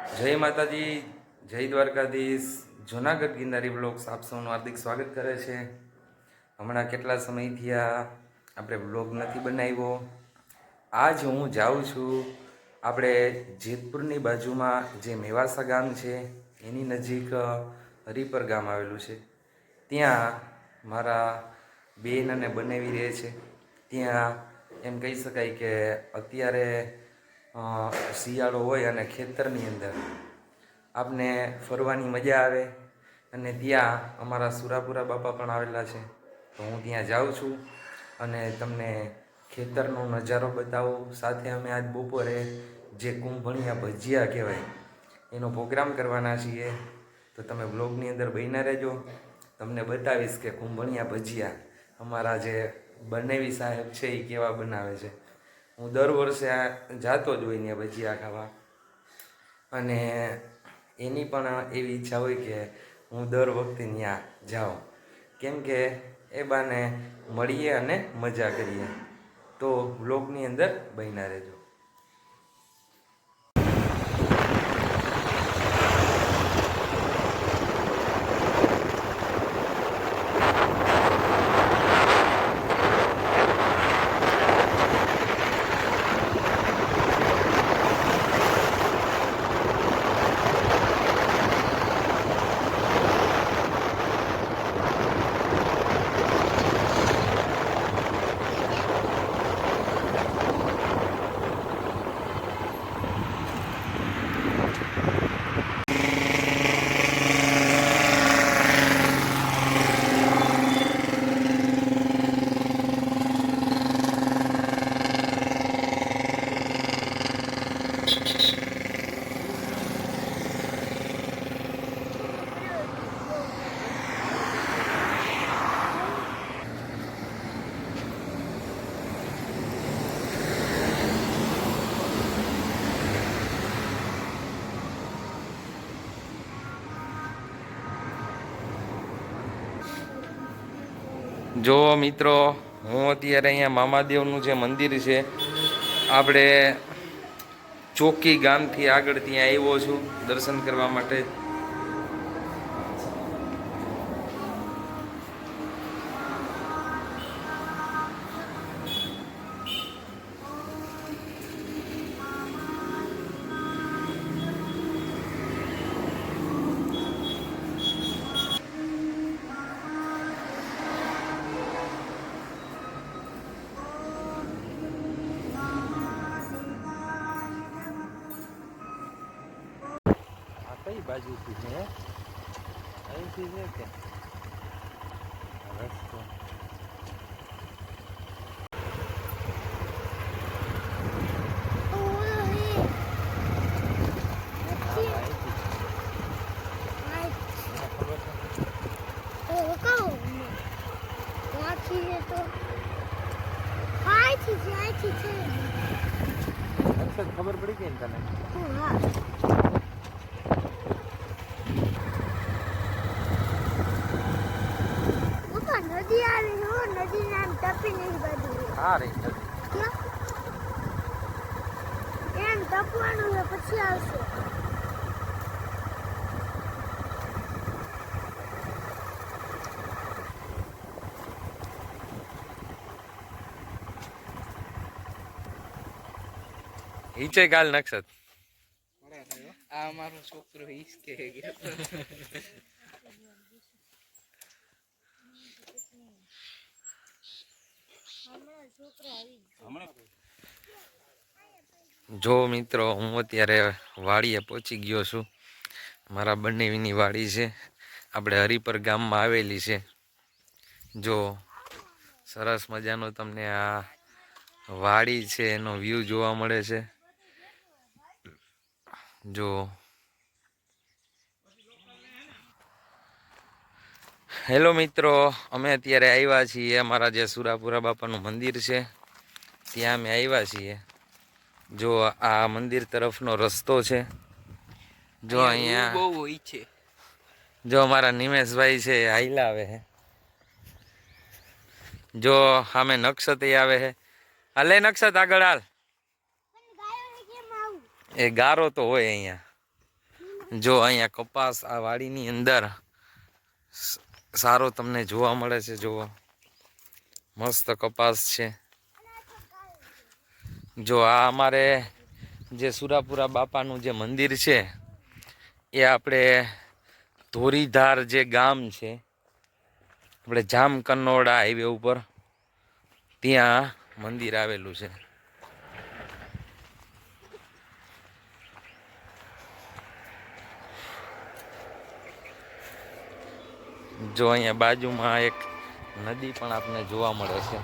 જય માતાજી, જય દ્વારકાધીશ. જુનાગઢ ગિરનારી બ્લોગ્સ આપ સૌનું હાર્દિક સ્વાગત કરે છે. હમણાં કેટલા સમયથી આ આપણે બ્લોગ નથી બનાવ્યો. આજ હું જાઉં છું આપણે જેતપુરની બાજુમાં જે મેવાસા ગામ છે, એની નજીક હરિપર ગામ આવેલું છે. ત્યાં મારા બેન અને બનેવી રહે છે. ત્યાં એમ કહી શકાય કે અત્યારે શિયાળો હોય અને ખેતરની અંદર. આપને ફરવાની મજા આવે અને ત્યાં અમારા સુરાપુરા બાપા પણ આવેલા છે. તો હું ત્યાં જાઉં છું અને તમને ખેતરનો નજારો બતાવું. સાથે અમે આજ બપોરે જે કુંભણિયા ભજીયા કહેવાય, એનો પ્રોગ્રામ કરવાના છીએ. તો તમે બ્લોગની અંદર બન્યા રહેજો. તમને બતાવીશ કે કુંભણિયા ભજીયા અમારા જે બનેવી સાહેબ છે એ કેવા બનાવે છે. હું દર વર્ષે આ જાતો જ હોય ત્યાં ભજીયા ખાવા અને એની પણ એવી ઈચ્છા હોય કે હું દર વખતે ત્યાં જાઉં. કેમ કે એ બાને મળીએ અને મજા કરીએ. તો બ્લોગની અંદર બન્યા રહેજો. જો મિત્રો, હું અત્યારે અહીંયા મામાદેવનું જે મંદિર છે, આપણે ચોકી ગામથી આગળ ત્યાં આવ્યો છું દર્શન કરવા માટે. બાજુથી છે અહીંથી છે કે રસ્તો ખબર પડી ગઈ ને તને નદી આવી હો નદી ટપી બધું એમ છે પછી આવશે. હિચે ગાલ નક્ષત આ અમારો છોકરો હિસકે ગયો. જો મિત્રો, હું અત્યારે વાડીએ પહોંચી ગયો છું. મારા બંનેવીની વાડી છે. આપણે હરિપર ગામમાં આવેલી છે. જો, સરસ મજાનો તમને આ વાડી છે, એનો વ્યૂ જોવા મળે છે. જો હેલો મિત્રો અમે અત્યારે આવ્યા છીએ અમારા જે સુરાપુરા બાપાનું મંદિર છે ત્યાં અમે આવ્યા છીએ. જો આ મંદિર તરફનો રસ્તો છે જો અહીંયા બહુ હોય છે. જો અમારા નિમેશભાઈ છે હાઈલા આવે છે. જો સામે નક્ષત આવે છે. હાલે નક્ષત આગળ હાલ. એ ગારો તો હોય અહીંયા. જો અહીંયા કપાસ આ વાડીની અંદર સારો તમને જોવા મળે છે જોવા મસ્ત કપાસ છે. જો આ અમારે જે સુરાપુરા બાપાનું જે મંદિર છે, એ આપણે ધોરીધાર જે ગામ છે, આપણે જામ કન્નોડા હાઈવે ઉપર, ત્યાં મંદિર આવેલું છે. જો અહીંયા બાજુમાં એક નદી પણ આપને જોવા મળે છે.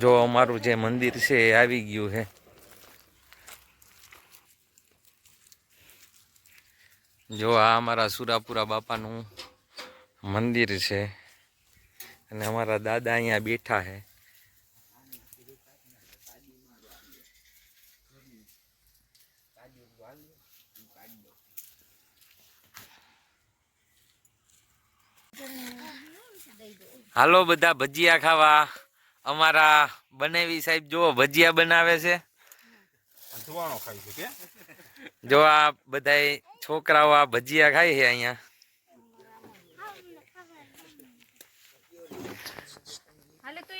જો અમારું જે મંદિર છે એ આવી ગયું છે. જો આ અમારા સુરાપુરા બાપાનું મંદિર છે. અને અમારા દાદા અહીંયા બેઠા છે. હાલો બધા ભજીયા ખાવા. અમારા બનેવી સાહેબ જો ભજીયા બનાવે છે. ધુવાણો ખાઈ છે કે? જો આ બધાય છોકરાઓ આ ભજીયા ખાય છે અહીંયા.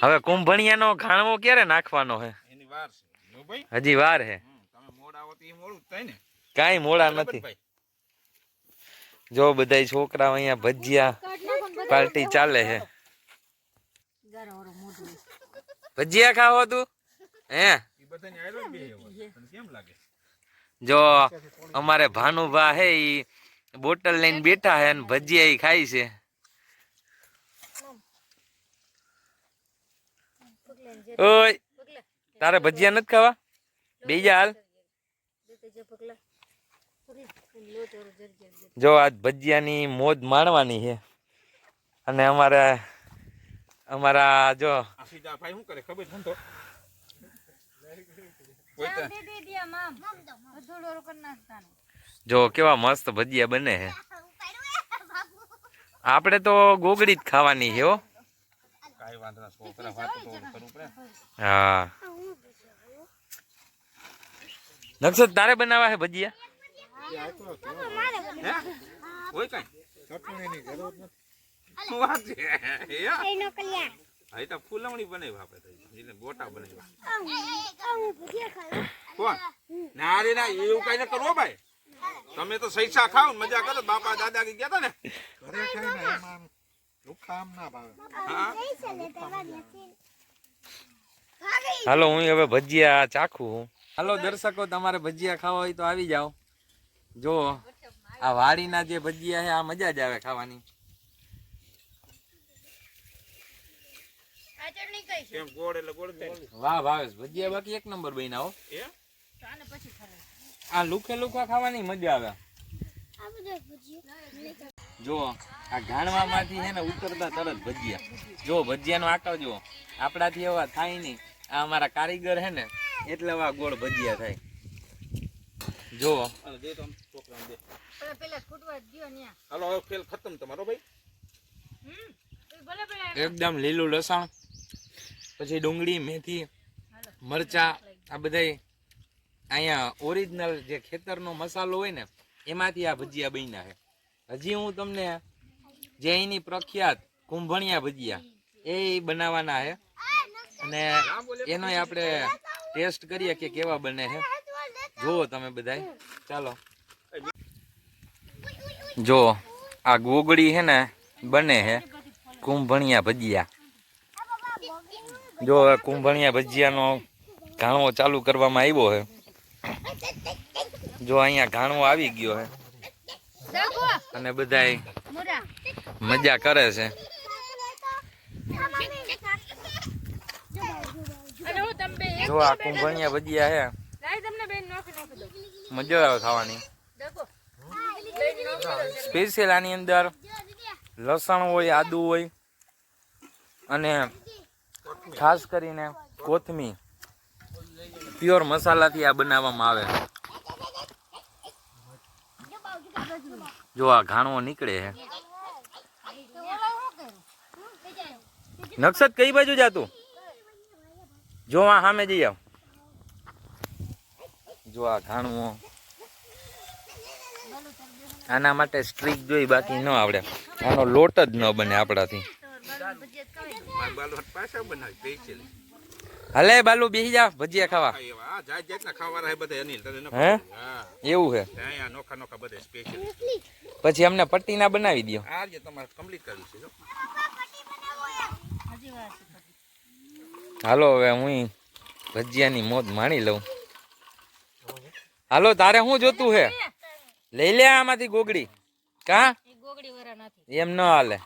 હવે કુંભણિયાનો ઘાણવો ક્યારે નાખવાનો છે? વાર ભાઈ. હજી વાર હે કઈ મોડા આવો તો એ મોડું જ થાય ને. કાંઈ મોડા નથી. ભાઈ? જો બધાય છોકરાઓ અહીંયા ભજીયા પાર્ટી ચાલે છે. ભજીયા ખાવો તું? હે? ઈ બધાને આયરો ને બે એવો. તને કેમ લાગે? જો અમારે ભાનુભા હે ઈ બોટલ લઈને બેઠા હે અને ભજીયા ઈ ખાય છે. ઓય તારે ભજીયા નથી ખાવા? બેજા હાલ. જો આજ ભજીયાની મોજ માણવાની છે. અને અમારા અમારા જો આ ભાઈ શું કરે? ખબર છે તો? જો કેવા મસ્ત ભજીયા બને છે આપણે તો ગોગડી જ ખાવાની છે હો. હા. નક્ષત તારે બનાવવા છે ભજીયા? હે? કોઈ? કાંઈ શું વાત છે તો બનાવી તો. ગોટા બનાવ્યા. કોણ? ના રે ના એવું કઈ ને કરવો ભાઈ. તમે તો સૈસા ખાઓ મજા કરો. બાપા દાદા કે ગયા હતા ને? ને. હાલો હું હવે ભજીયા ચાખું હાલો દર્શકો તમારે ભજીયા ખાવા હોય તો આવી જાઓ. જો આ વાડીના જે ભજીયા છે આ મજા જ આવે ખાવાની. કેમ ગોળ એટલે ગોળ જ થાય ને. વાહ ભાવેશ ભજીયા બાકી એક નંબર બન્યા હો. એ આ લુખે લુખા ખાવાની મજા આવે. આ બધા ભજીયા. જો આ ગાણવામાંથી છે ને ઉતરતા તરત ભજીયા. જો ભજીયાનો આકાર જો આપણાથી એવા થાય નહીં. આ અમારા કારીગર હે ને એટલે એવા ગોળ ભજીયા થાય. જો. દે તો છોકરાને દે. હાલો હવે ખેલ ખતમ તમારો ભાઈ. એકદમ લીલું લસણ. પછી ડુંગળી, મેથી, મરચા, આ બધાય અહીંયા ઓરિજિનલ જે ખેતરનો મસાલો હોય ને, એમાંથી આ ભજીયા બન્યા છે. હજી હું તમને જે અહીંની પ્રખ્યાત કુંભણિયા ભજીયા એ બનાવવાના છે. અને એનો આપણે ટેસ્ટ કરીએ કે કેવા બને છે. જુઓ તમે બધાય. ચાલો. જો આ ગોગડી છે ને, બને છે કુંભણિયા ભજીયા. જો કુંભણિયા ભજીયાનો ઘાણવો ચાલુ કરવામાં આવ્યો છે. જો અહીંયા ઘાણવો આવી ગયો છે. અને બધાય મજા કરે છે. જો આ કુંભણિયા ભજીયા છે. મજા આવે ખાવાની. સ્પેશિયલ આની અંદર લસણ હોય, આદુ હોય, અને ખાસ કરીને કોથમી પ્યોર મસાલાથી આ બનાવવામાં આવે જો આ ઘાણવો નીકળે છે નક્ષત કઈ બાજુ જાતું જો આ સામે જઈ આવ. જો આ ઘાણવો આના માટે સ્ટ્રીક જોઈ બાકી ન આવડે. આનો લોટ જ ન બને આપણાથી મારા બાલો હાથ પાછા બનાવી સ્પેશિયલ હલે બાલુ બેસી જા ભજીયા ખાવા. આ જાત જાતના ખાવાના હે બધા અનિલ તને ન હે? ખબર? હા. એવું છે? અહીંયા નોખા નોખા બધા સ્પેશિયલ પછી અમને પટ્ટીના બનાવી દો આ જે તમારે કમ્પ્લીટ કરવી છે જો. હાલો હવે હું ભજીયાની મોત માણી લઉં. હાલો તારે શું જોતું છે? લઈ લે આમાંથી ગોગડી. કા? એમ ન હાલે.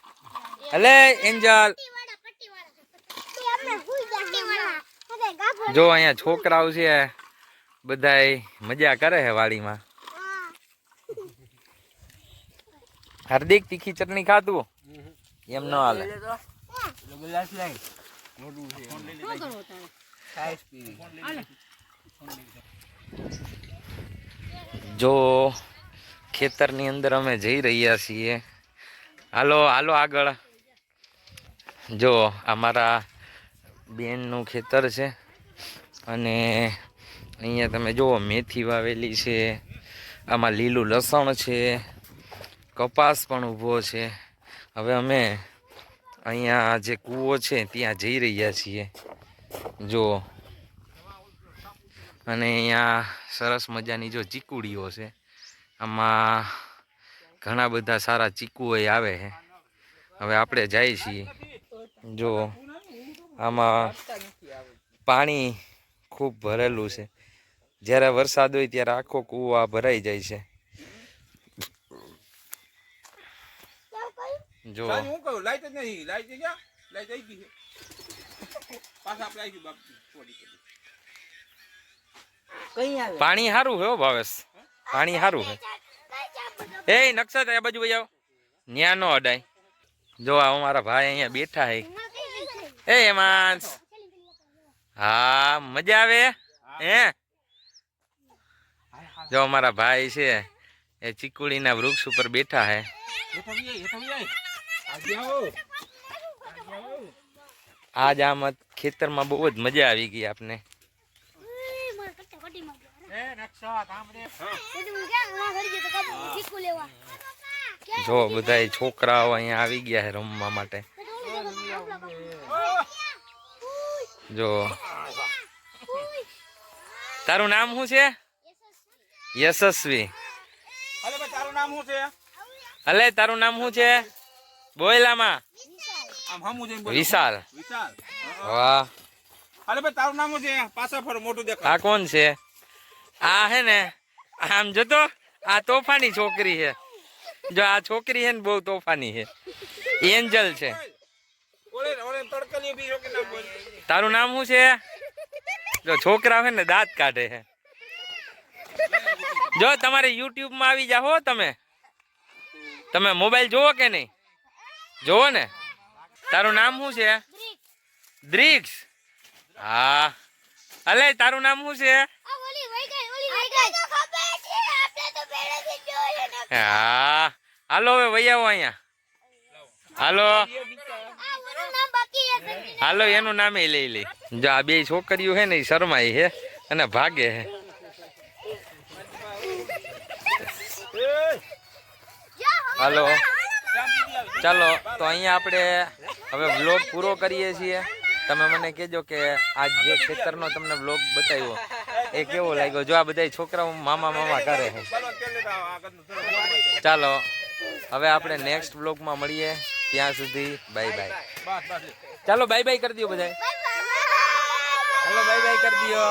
હલે એન્જલ. જો અહીંયા છોકરાઓ છે, બધાય મજા કરે છે વાડીમાં. હાર્દિક, તીખી ચટણી ખાતું એમ ન હાલે. જો, ખેતરની અંદર અમે જઈ રહ્યા છીએ. હાલો હાલો આગળ. જો, અમારા બેનનું ખેતર છે. અને અહીંયા તમે જુઓ, મેથી વાવેલી છે, આમાં લીલું લસણ છે, કપાસ પણ ઊભો છે. હવે અમે અહીંયા જે કૂવો છે ત્યાં જઈ રહ્યા છીએ. જુઓ અને અહીંયા સરસ મજાની જો ચીકુડીઓ છે. આમાં ઘણા બધા સારા ચીકુઓ આવે છે. હવે આપણે જઈએ છીએ. જો. આમાં પાણી ખૂબ ભરેલું છે. જ્યારે વરસાદ હોય ત્યારે આખો કૂવો આ ભરાઈ જાય છે. જો. હું કહું લાઈટ જ નહીં લાઈટ ક્યાં લાઈટ આવી ગઈ છે. પાછા આપણે આવી બાપ છોડી કરી. પાણી સારું હો ભાવેશ. પાણી સારું હે એ નકશા એ બાજુ ભાઈ આવો. ન્યા નો અડાય. જો આ અમારા ભાઈ અહીંયા બેઠા હે એ હેમાંશ હા મજા આવે હે જો અમારા ભાઈ છે એ ચીકુડીના વૃક્ષ ઉપર બેઠા હે હેઠો વી આય, હેઠો વી આય. આજે આવો. આજે આવો. આજ આમાં ખેતરમાં બહુ જ મજા આવી ગઈ આપને એ નકશા તાંબરે. જો બધા છોકરાઓ અહીંયા આવી ગયા છે રમવા માટે જો તારું નામ શું છે? યશસ્વી. તારું નામ શું છે? અલે તારું નામ શું છે? બોયલામાં. વિશાલ. વાહ. અરે ભાઈ તારું નામ છે? પાછા ફરો મોટું દેખાય. આ કોણ છે? આ હે ને આમ જોતો આ તોફાની છોકરી છે. જો આ છોકરી છે ને બહુ તોફાની છે. એન્જલ છે. તારું નામ શું છે? જો છોકરા છે ને દાંત કાઢે છે. જો તમારે યુટ્યુબમાં આવી જાઓ તમે. તમે મોબાઈલ જોવો કે નહીં? જોવો ને. તારું નામ શું છે? દ્રિક્સ હા. અલે, તારું નામ શું છે? હા. હાલો, હવે વહી અહીંયા. હાલો. હાલો, એનું નામે લઈ લઈ જો આ બે છોકરીઓ છે ને, એ શરમાઈ છે અને ભાગે છે. હાલો. ચાલો, તો અહીંયા આપણે હવે વ્લોગ પૂરો કરીએ છીએ. તમે મને કહેજો કે આ જે ખેતરનો તમને વ્લોગ બતાવ્યો, એ કેવો લાગ્યો? જો આ બધા છોકરાઓ મામા મામા કરે છે. ચાલો, હવે આપણે નેક્સ્ટ વ્લોગમાં મળીએ. ત્યાં સુધી બાય બાય ચાલો બાય બાય કરી દો બધા ચાલો બાય બાય કરી દો